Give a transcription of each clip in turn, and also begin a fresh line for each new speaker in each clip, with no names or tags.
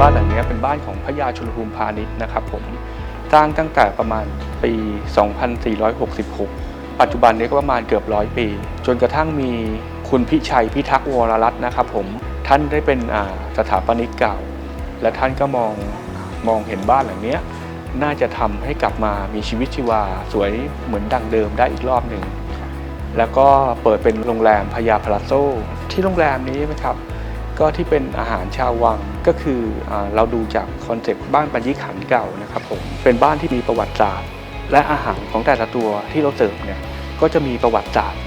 บ้านหลังนี้เป็นบ้านของพระยาชลภูมิพาณิชย์นะครับผมสร้างตั้งแต่ประมาณปี 2466 ปัจจุบันนี้ก็ประมาณเกือบร้อยปี จนกระทั่งมีคุณพิชัยพิทักษ์วรรัตน์นะครับผมท่านได้เป็นสถาปนิกเก่า และท่านก็มองมองเห็นบ้านหลังนี้น่าจะทำให้กลับมามีชีวิตชีวาสวยเหมือนดังเดิมได้อีกรอบหนึ่งแล้วก็เปิดเป็นโรงแรมพญาพลาโซที่โรงแรมนี้นะครับ ก็ที่เป็นอาหารชาววังก็คืออเราดูจากคอนเซปต์บ้านปัญญิขันเก่านะครับผมเป็นบ้านที่มีประวัติศาสตร์ และอาหารของแต่ละตัวที่เราเสิร์ฟเนี่ยก็จะมีประวัติศาสตร์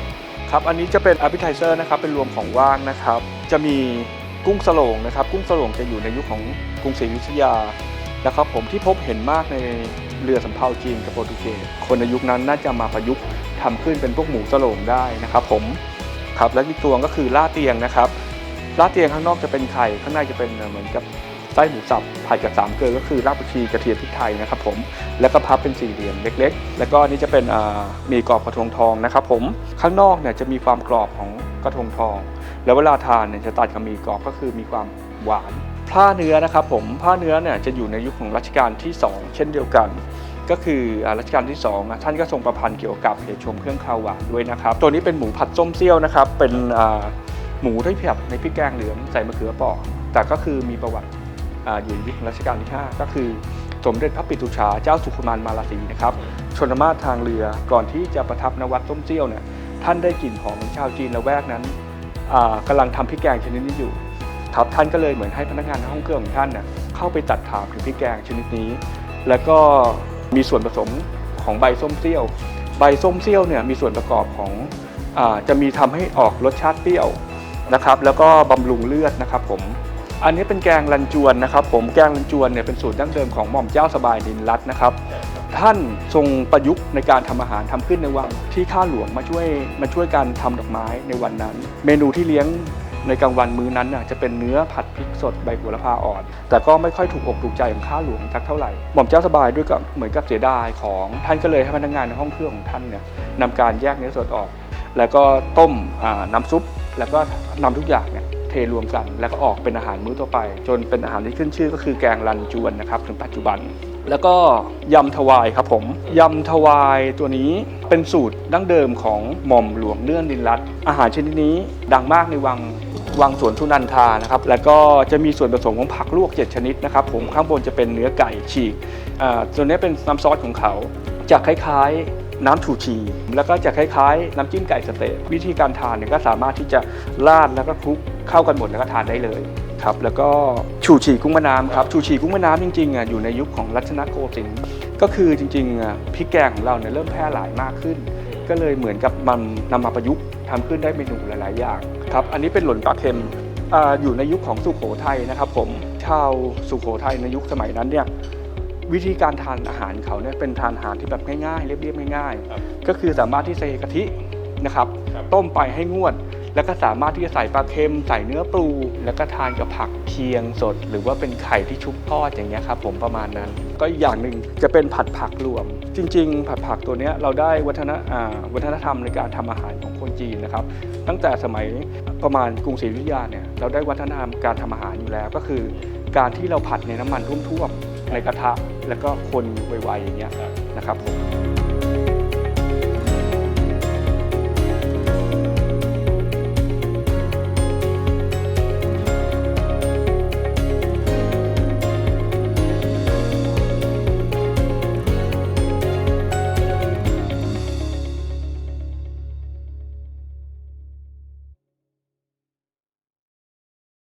ครับอันนี้จะเป็น appetizer นะครับเป็นรวมของว่างนะครับ จะมีกุ้งสโลงนะครับ กุ้งสโลงจะอยู่ในยุคของกรุงศรีอยุธยานะครับผมที่พบเห็นมากในเรือสำเภาจีนกับโปรตุเกสคนในยุคนั้นน่าจะมาประยุกต์ทำขึ้นเป็นพวกหมูสโลงได้นะครับผมครับและอีกตัวก็คือล่าเตียงนะครับ ลาดเตียงข้างนอกจะเป็นไข่ข้างในจะเป็นเหมือนกับไส้หมูสับผัดกับสามเกลือก็คือรากผักชีกระเทียมพริกไทยนะครับผมแล้วก็พับเป็นสี่เหลี่ยมเล็ก ๆ แล้วก็อันนี่จะเป็นมีกรอบกระทงทองนะครับผมข้างนอกเนี่ยจะมีความกรอบของกระทงทอง แล้วเวลาทานเนี่ยจะตัดกับมีกรอบก็คือมีความหวานผ้าเนื้อนะครับผมผ้าเนื้อเนี่ยจะอยู่ในยุคของรัชกาลที่ 2 เช่นเดียวกัน ก็คือรัชกาลที่2อะท่านก็ทรงประพันธ์เกี่ยวกับเหตุชมเครื่องคาวหวานด้วยนะครับ ตัวนี้เป็นหมูผัดส้มเซี่ยวนะครับเป็น หมูที่ผัดในพริกแกงเหลืองใส่มะเขือเปราะแต่ก็คือมีประวัติอยู่ในยุครัชกาลที่ 5 ก็คือสมเด็จพระปิตุชาเจ้าสุขุมานมาลาสีนะครับชนมาศทางเรือก่อนที่จะประทับนวัดส้มเซี่ยวเนี่ยท่านได้กลิ่นหอมของชาวจีนละแวกนั้นอ่ากำลังทำพริกแกงชนิดนี้อยู่ครับท่านก็เลยเหมือนให้พนักงานในห้องเครื่องของท่านเน่ยเข้าไปตัดถามถึงพริกแกงชนิดนี้ แล้วก็มีส่วนผสมของใบส้มเซี่ยว ใบส้มเซี่ยวเนี่ยมีส่วนประกอบของอจะมีทำให้ออกรสชาติเปรี้ยว นะครับแล้วก็บำรุงเลือดนะครับผมอันนี้เป็นแกงลันจวนนะครับ ผมแกงลันจวนเนี่ยเป็นสูตรดั้งเดิมของหม่อมเจ้าสบายดินรัตนะครับ ท่านทรงประยุกต์ในการทำอาหารทำขึ้นในวังที่ข้าหลวงมาช่วยมาช่วยการทำดอกไม้ในวันนั้น เมนูที่เลี้ยงในกลางวันมื้อนั้นน่ะจะเป็นเนื้อผัดพริกสดใบโหระพาอ่อน แต่ก็ไม่ค่อยถูกอกถูกใจของข้าหลวงสักเท่าไหร่หม่อมเจ้าสบายด้วยก็เหมือนกับเสียดายของท่านก็เลยให้พนักงานในห้องเครื่องของท่านเนี่ยนำการแยกเนื้อสดออก แล้วก็ต้มน้ำซุป แล้วก็นำทุกอย่างเนี่ยเทรวมกัน แล้วก็ออกเป็นอาหารมื้อต่อไป จนเป็นอาหารที่ขึ้นชื่อก็คือแกงรันจวนนะครับถึงปัจจุบัน แล้วก็ยำถวายครับผมยำถวายตัวนี้เป็นสูตรดั้งเดิมของหม่อมหลวงเนื่องดินรัตอาหารชนิดนี้ดังมากในวังวังสวนทุนันทานะครับ แล้วก็จะมีส่วนผสมของผักลวก 7 ชนิดนะครับ ผมข้างบนจะเป็นเนื้อไก่ฉีกอ่าตัวนี้เป็นน้ำซอสของเขาจะคล้ายๆ น้ำถูชี แล้วก็จะคล้ายๆ น้ำจิ้มไก่สเต๊ะวิธีการทานเนี่ยก็สามารถที่จะราดแล้วก็คลุกเข้ากันหมดแล้วก็ทานได้เลยครับแล้วก็ชูชีกุ้งแม่น้ำครับชูชีกุ้งแม่น้ำจริงๆอะอยู่ในยุคของรัชนโกสินทร์ก็คือจริงๆอะพริกแกงของเราเนี่ยเริ่มแพร่หลายมากขึ้น ก็เลยเหมือนกับมันนำมาประยุกต์ทำขึ้นได้เมนูหลายๆอย่างครับอันนี้เป็นหล่นปลาเค็มออยู่ในยุคของสุโขทัยนะครับผมชาวสุโขทัยในยุคสมัยนั้นเนี่ย วิธีการทานอาหารเขาเนี่ยเป็นทานอาหารที่แบบง่ายๆ เรียบๆง่าย
ครับ
ๆ ก็คือสามารถที่ใส่กะทินะครับ
ครับ
ต้มไปให้งวด แล้วก็สามารถที่จะใส่ปลาเค็มใส่เนื้อปลูแล้วก็ทานกับผักเคียงสด หรือว่าเป็นไข่ที่ชุบทอดอย่างเงี้ยครับผมประมาณนั้น ก็อีกอย่างหนึ่งจะเป็นผัดผักรวม จริง ๆ ผัดผักตัวเนี้ยเราได้วัฒนอ่าวัฒนธรรมในการทำอาหารของคนจีนนะครับ ตั้งแต่สมัยประมาณกรุงศรีอยุธยาเนี่ยเราได้วัฒนธรรมการทำอาหารอยู่แล้วก็คือ การที่เราผัดในน้ำมันท่วมๆ ในกระทะแล้วก็คนไวๆอย่างเงี้ยนะครับผม